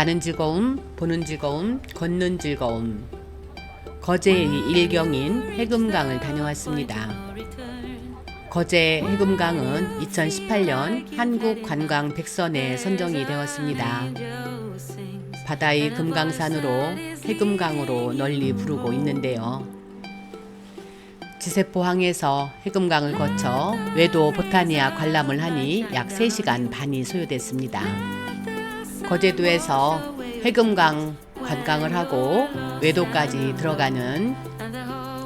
가는 즐거움, 보는 즐거움, 걷는 즐거움. 거제의 일경인 해금강을 다녀왔습니다. 거제 해금강은 2018년 한국관광 백선에 선정이 되었습니다. 바다의 금강산으로 해금강으로 널리 부르고 있는데요. 지세포항에서 해금강을 거쳐 외도 보타니아 관람을 하니 약 3시간 반이 소요됐습니다. 거제도에서 해금강 관광을 하고 외도까지 들어가는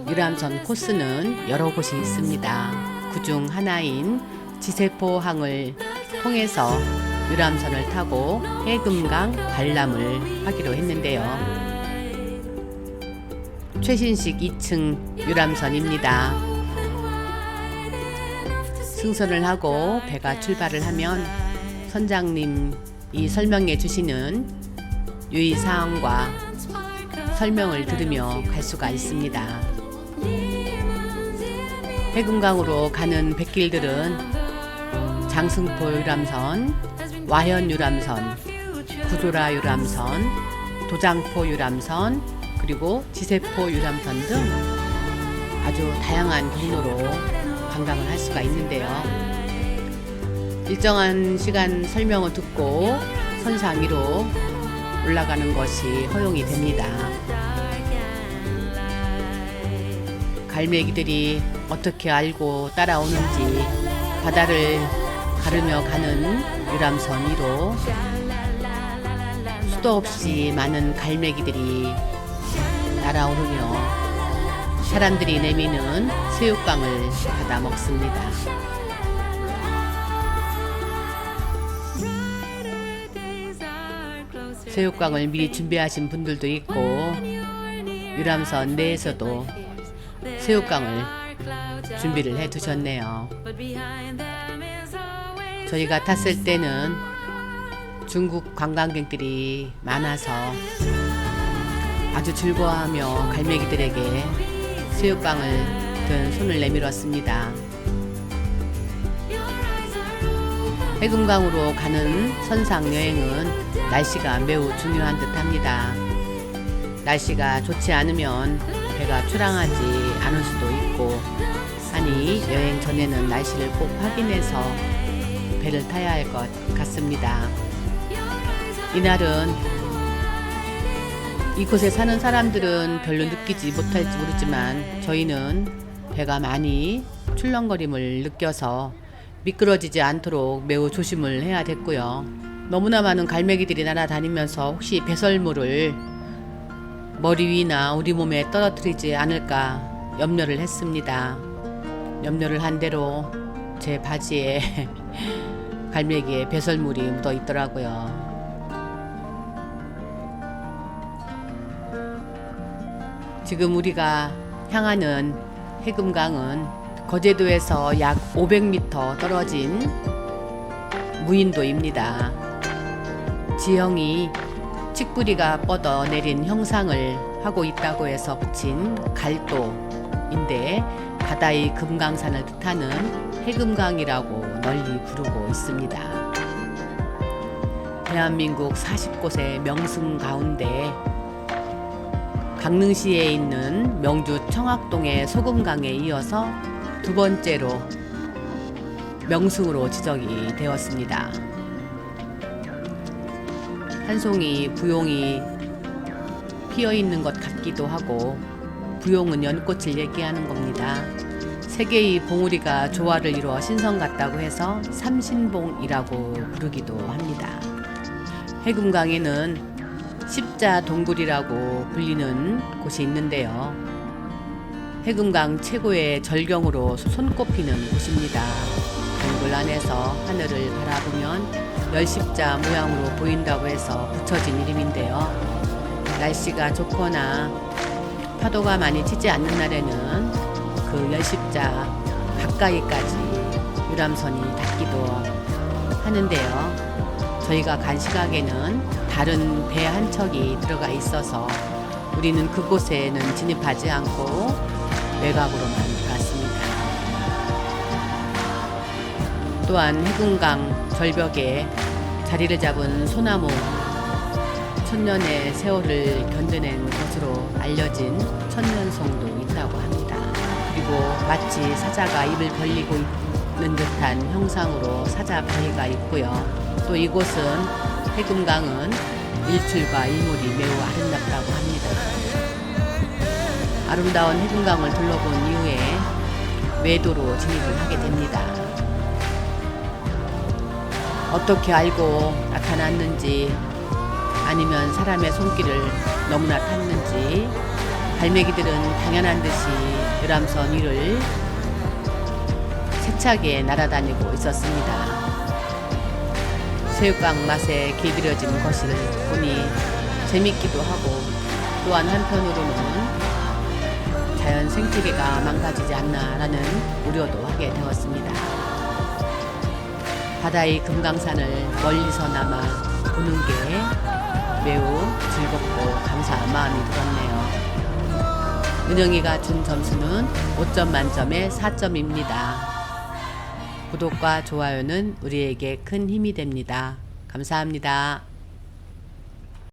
유람선 코스는 여러 곳이 있습니다. 그 중 하나인 지세포항을 통해서 유람선을 타고 해금강 관람을 하기로 했는데요. 최신식 2층 유람선입니다. 승선을 하고 배가 출발을 하면 선장님 이 설명해 주시는 유의사항과 설명을 들으며 갈 수가 있습니다. 해금강으로 가는 백길들은 장승포 유람선, 와현 유람선, 구조라 유람선, 도장포 유람선, 그리고 지세포 유람선 등 아주 다양한 경로로 관광을 할 수가 있는데요. 일정한 시간 설명을 듣고 선상 위로 올라가는 것이 허용이 됩니다. 갈매기들이 어떻게 알고 따라오는지 바다를 가르며 가는 유람선 위로 수도 없이 많은 갈매기들이 날아오르며 사람들이 내미는 새우깡을 받아 먹습니다. 새우깡을 미리 준비하신 분들도 있고 유람선 내에서도 새우깡을 준비를 해 두셨네요. 저희가 탔을 때는 중국 관광객들이 많아서 아주 즐거워하며 갈매기들에게 새우깡을 든 손을 내밀었습니다. 해금강으로 가는 선상 여행은 날씨가 매우 중요한 듯 합니다. 날씨가 좋지 않으면 배가 출항하지 않을 수도 있고 하니 여행 전에는 날씨를 꼭 확인해서 배를 타야 할 것 같습니다. 이날은 이곳에 사는 사람들은 별로 느끼지 못할지 모르지만 저희는 배가 많이 출렁거림을 느껴서 미끄러지지 않도록 매우 조심을 해야 됐고요. 너무나 많은 갈매기들이 날아다니면서 혹시 배설물을 머리 위나 우리 몸에 떨어뜨리지 않을까 염려를 했습니다. 염려를 한 대로 제 바지에 갈매기에 배설물이 묻어 있더라고요. 지금 우리가 향하는 해금강은 거제도에서 약 500m 떨어진 무인도입니다. 지형이 칡뿌리가 뻗어 내린 형상을 하고 있다고 해서 붙인 갈도인데 바다의 금강산을 뜻하는 해금강이라고 널리 부르고 있습니다. 대한민국 40곳의 명승 가운데 강릉시에 있는 명주 청학동의 소금강에 이어서 두 번째로 명승으로 지정이 되었습니다. 한 송이 부용이 피어 있는 것 같기도 하고 부용은 연꽃을 얘기하는 겁니다. 세 개의 봉우리가 조화를 이루어 신성 같다고 해서 삼신봉이라고 부르기도 합니다. 해금강에는 십자 동굴이라고 불리는 곳이 있는데요. 해금강 최고의 절경으로 손꼽히는 곳입니다. 동굴 안에서 하늘을 바라보면 열십자 모양으로 보인다고 해서 붙여진 이름인데요. 날씨가 좋거나 파도가 많이 치지 않는 날에는 그 열십자 가까이까지 유람선이 닿기도 하는데요. 저희가 간 시각에는 다른 배 한 척이 들어가 있어서 우리는 그곳에는 진입하지 않고 외곽으로만 또한 해군강 절벽에 자리를 잡은 소나무 천년의 세월을 견뎌낸 것으로 알려진 천년송도 있다고 합니다. 그리고 마치 사자가 입을 벌리고 있는 듯한 형상으로 사자 바위가 있고요. 또 이곳은 해금강은 일출과 일몰이 매우 아름답다고 합니다. 아름다운 해금강을 둘러본 이후에 외도로 진입을 하게 됩니다. 어떻게 알고 나타났는지 아니면 사람의 손길을 너무나 탔는지 갈매기들은 당연한 듯이 유람선 위를 세차게 날아다니고 있었습니다. 새우깡 맛에 길들여진 것을 보니 재밌기도 하고 또한 한편으로는 자연 생태계가 망가지지 않나라는 우려도 하게 되었습니다. 바다의 금강산을 멀리서나마 보는 게 매우 즐겁고 감사한 마음이 들었네요. 은영이가 준 점수는 5점 만점에 4점입니다. 구독과 좋아요는 우리에게 큰 힘이 됩니다. 감사합니다.